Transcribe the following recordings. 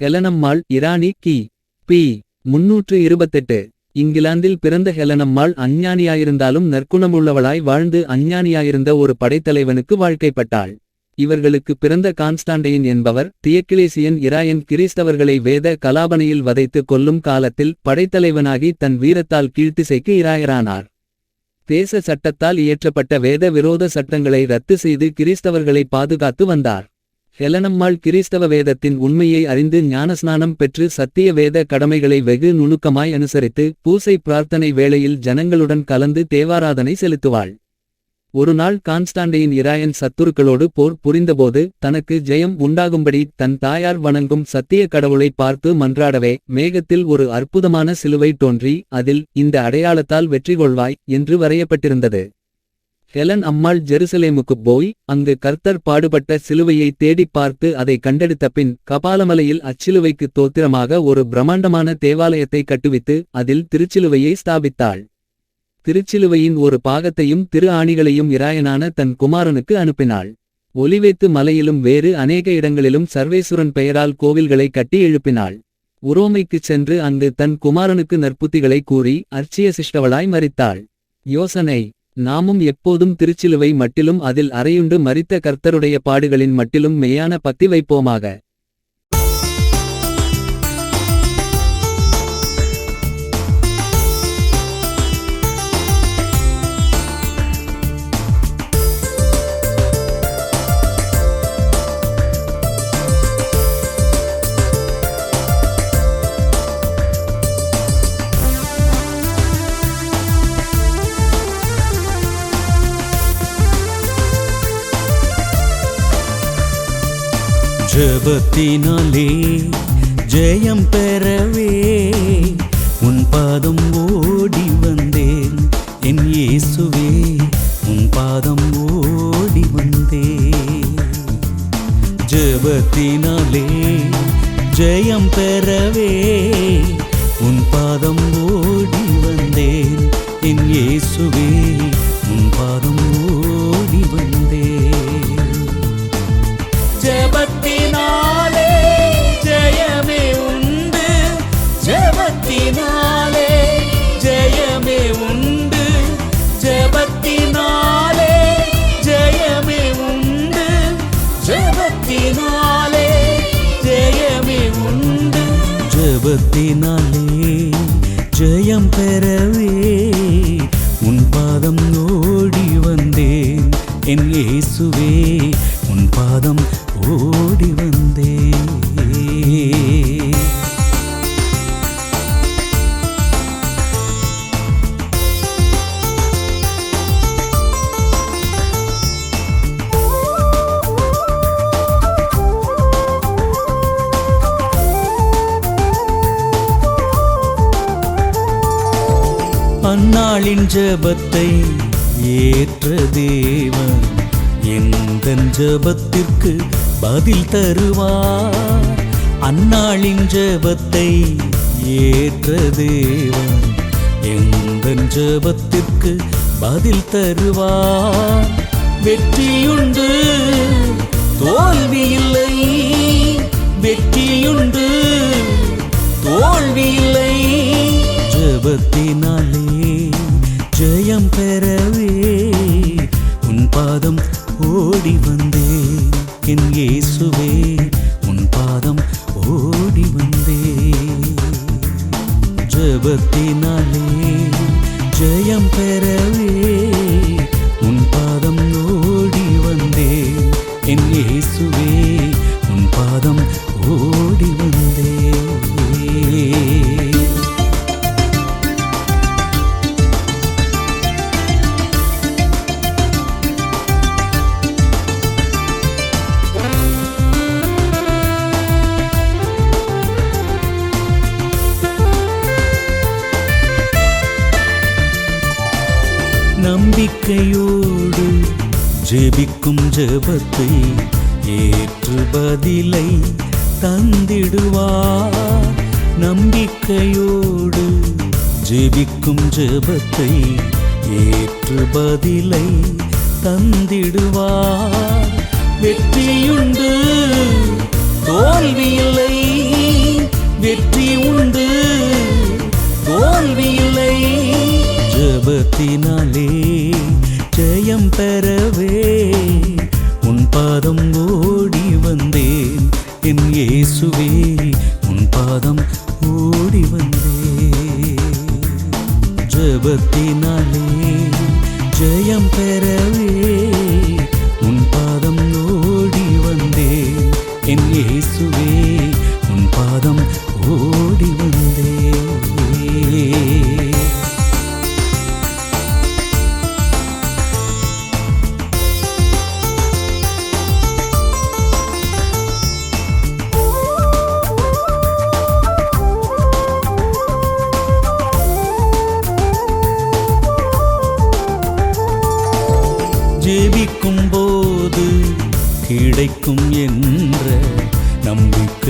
ஹெலனம்மாள் இராணி கி. B. முன்னூற்று இருபத்தெட்டு. இங்கிலாந்தில் பிறந்த ஹெலனம்மாள் அஞ்ஞானியாயிருந்தாலும் நற்குணமுள்ளவளாய் வாழ்ந்து அஞ்ஞானியாயிருந்த ஒரு படைத்தலைவனுக்கு வாழ்க்கைப்பட்டாள். இவர்களுக்கு பிறந்த கான்ஸ்டாண்டையின் என்பவர் தியக்கிலேசியன் இராயன் கிறிஸ்தவர்களை வேத கலாபனையில் வதைத்து கொல்லும் காலத்தில் படைத்தலைவனாகி தன் வீரத்தால் கீழ்த்திசைக்கு இராயரானார். தேச சட்டத்தால் இயற்றப்பட்ட வேத விரோத சட்டங்களை ரத்து செய்து கிறிஸ்தவர்களை பாதுகாத்து வந்தார். ஹெலனம்மாள் கிறிஸ்தவ வேதத்தின் உண்மையை அறிந்து ஞானஸ்நானம் பெற்று சத்திய வேத கடமைகளை வெகு நுணுக்கமாய் அனுசரித்து பூசை பிரார்த்தனை வேளையில் ஜனங்களுடன் கலந்து தேவாராதனை செலுத்துவாள். ஒருநாள் கான்ஸ்டாண்டையின் இராயன் சத்துருக்களோடு போர் புரிந்தபோது தனக்கு ஜெயம் உண்டாகும்படி தன் தாயார் வணங்கும் சத்திய கடவுளை பார்த்து மன்றாடவே மேகத்தில் ஒரு அற்புதமான சிலுவை தோன்றி அதில் இந்த அடையாளத்தால் வெற்றி கொள்வாய் என்று வரையப்பட்டிருந்தது. ஹெலன் அம்மாள் ஜெருசலேமுக்குப் போய் அங்கு கர்த்தர் பாடுபட்ட சிலுவையை தேடிப் பார்த்து அதை கண்டெடுத்த பின் கபாலமலையில் அச்சிலுவைக்கு தோத்திரமாக ஒரு பிரம்மாண்டமான தேவாலயத்தை கட்டுவித்து அதில் திருச்சிலுவையை ஸ்தாபித்தாள். திருச்சிலுவையின் ஒரு பாகத்தையும் திரு ஆணிகளையும் இராயனான தன் குமாரனுக்கு அனுப்பினாள். ஒலிவேத்து மலையிலும் வேறு அநேக இடங்களிலும் சர்வேசுரன் பெயரால் கோவில்களை கட்டி எழுப்பினாள். உரோமைக்குச் சென்று அங்கு தன் குமாரனுக்கு நற்புத்திகளை கூறி அர்ச்சிய சிஷ்டவளாய் மறித்தாள். யோசனை நாமும் எப்போதும் திருச்சிலுவை மட்டிலும் அதில் அறையுண்டு மறித்த கர்த்தருடைய பாடுகளின் மட்டிலும் மெய்யான பக்தி வைப்போமாக. ஜபத்தினாலே ஜெயம் பெறவே உன் பாதம் ஓடி வந்தேன். என் இயேசுவே உன் பாதம் ஓடி வந்தேன். ஜபத்தினாலே ஜெயம் பெறவே உன் பாதம் ஓடி வந்தேன். என் இயேசுவே உன் பாதம் ஓடி ஜபத்தினாலே ஜெயம் பெறவே அன்னாளின் அந்நாளின் ஜெபத்தை ஏற்ற தேவன் எந்த ஜெபத்திற்கு பதில் தருவார்? வெற்றியுண்டு தோல்வி இல்லை வெற்றியுண்டு தோல்வி இல்லை ஜெபத்தினாலே ஜெயம் பெறவே உன் பாதம் ஓடி வந்தே என் இயேசுவே ஜெபத்தினாலே ஜெயம் பெறவே தந்திடுவார். நம்பிக்கையோடு ஜெபிக்கும் ஜெபத்தை ஏற்று பதிலை தந்திடுவார். வெற்றியுண்டு தோல்வியில்லை. வெற்றி உண்டு தோல்வியில்லை. ஜபத்தினாலே ஜெயம் பெறவே இயேசுவே உன் பாதம் ஓடி வந்தே. ஜபத்தினாலே ஜெயம் பெற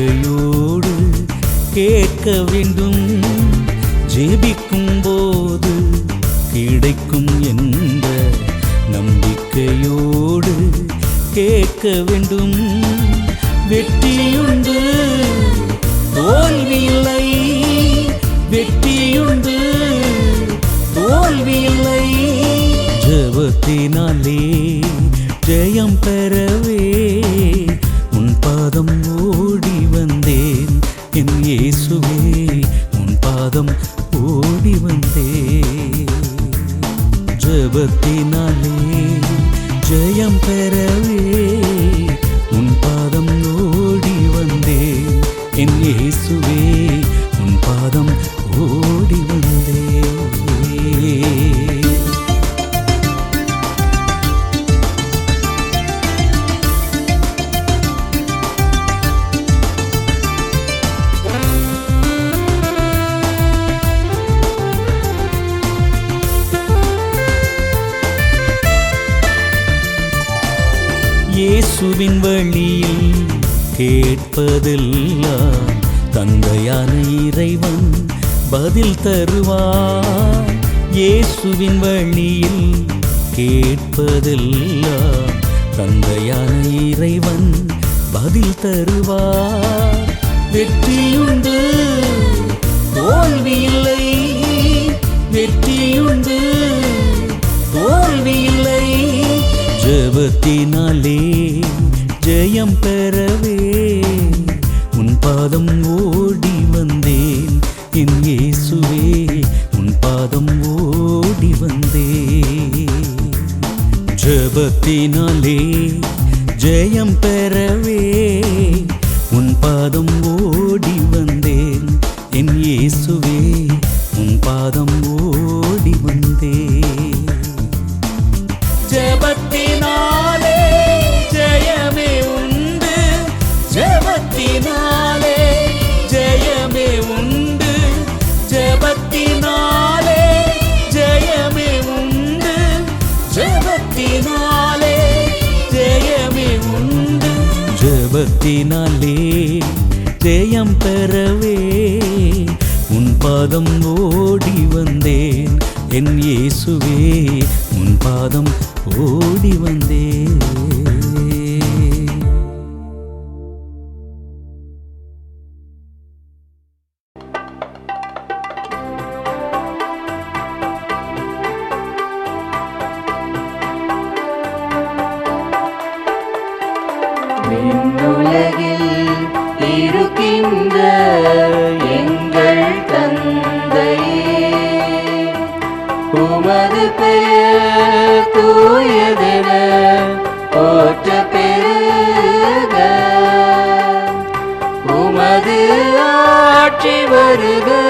நம்பிக்கையோடு கேட்க வேண்டும். ஜெபிக்கும் போது கிடைக்கும் என்ற நம்பிக்கையோடு கேட்க வேண்டும். வெற்றியுண்டு தோல்வியில்லை. வெற்றியுண்டு தோல்வியில்லை. ஜபத்தினாலே ஜெயம் பெற ஜபத்தினாலே ஜெயம் பெறவே உன் பாதம் ஓடி வந்தேன். என் இயேசுவே தந்தையான இறைவன் பதில் தருவார். இயேசுவின் வழியில் கேட்பதெல்லாம் தந்தையான இறைவன் பதில் தருவார். வெற்றியுண்டு தோல்வியில்லை. வெற்றியுண்டு தோல்வியில்லை. ஜபத்தினாலே ஜெயம் பெறவே பாதம் ஓடி வந்தேன். என் இயேசுவே உன் பாதம் ஓடி வந்தேன். ஜபத்தினாலே ஜெயம் பெறவே உன் பாதம் ஓடி வந்தேன். என் இயேசுவே ஜெபத்தினாலே ஜெயம் பெறவே. உன் பாதம் ஓடி வந்தேன். என் இயேசுவே உன் பாதம் ஓடி வந்தேன். தூயதென போற்ற பெருக. உமது ஆட்சி வருக.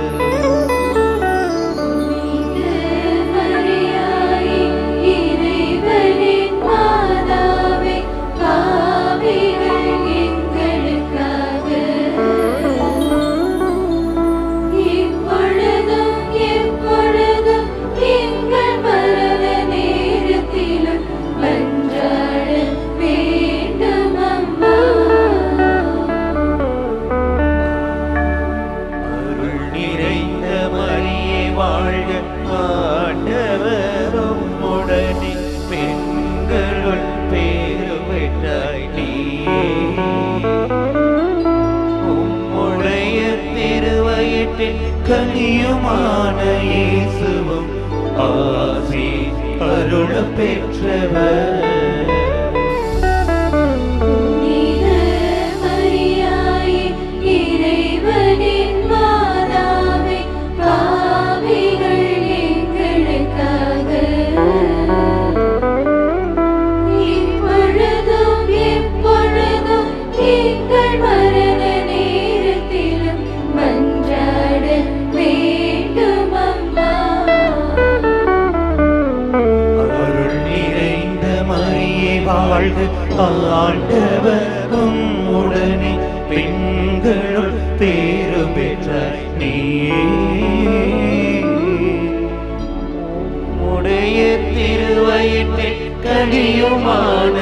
ஆண்டவரும் உடனே பெண்களுள் பேரு பெற்ற நீயே உடைய திருவயிற்றில் கனியுமான